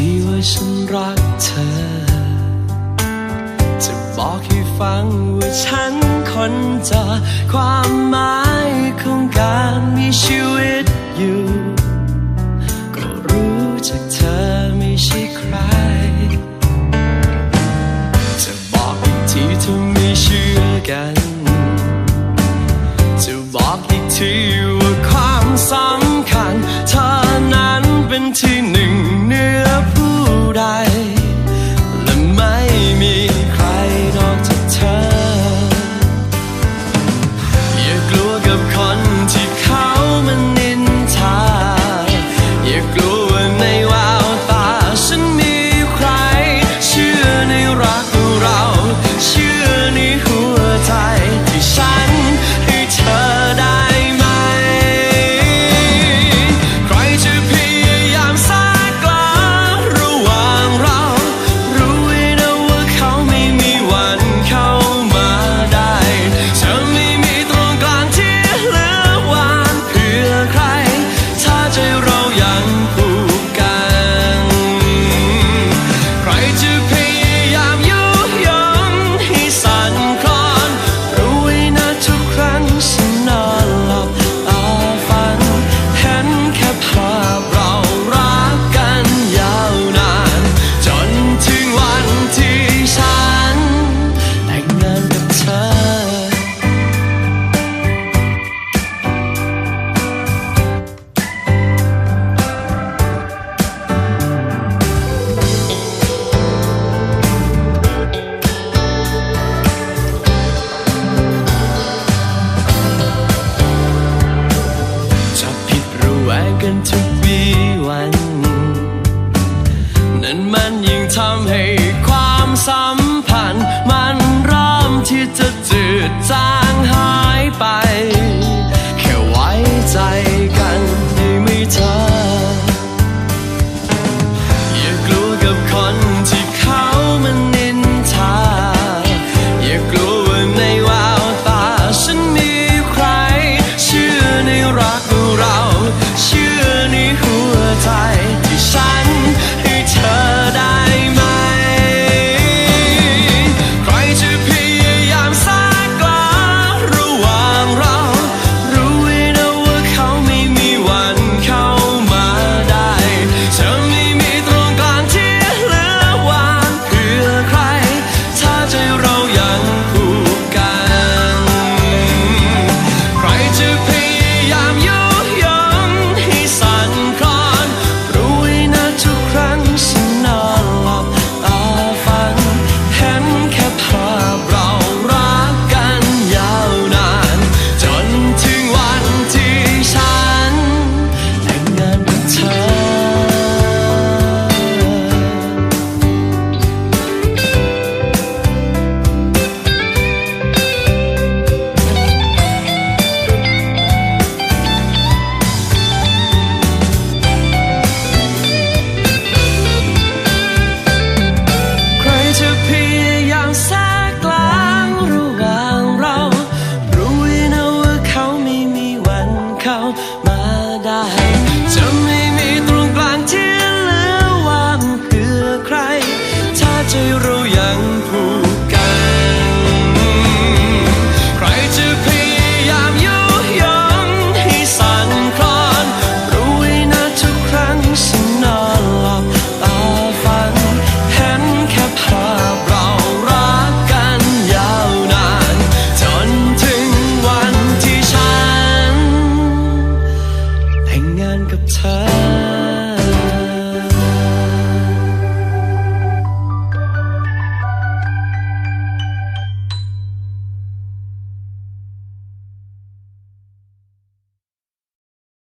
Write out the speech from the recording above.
ทีว่าฉันรักเธอ บอกให้ฟังว่าฉันคนจะความหมายของการมีชีวิตอยู่ ก็รู้จากเธอไม่ใช่ใคร จะบอกอีกทีเธอไม่เชื่อกัน จะบอกอีกทีว่าความสำคัญ เธอนั้นเป็นที่หนึ่ง 人们仍นมั paradise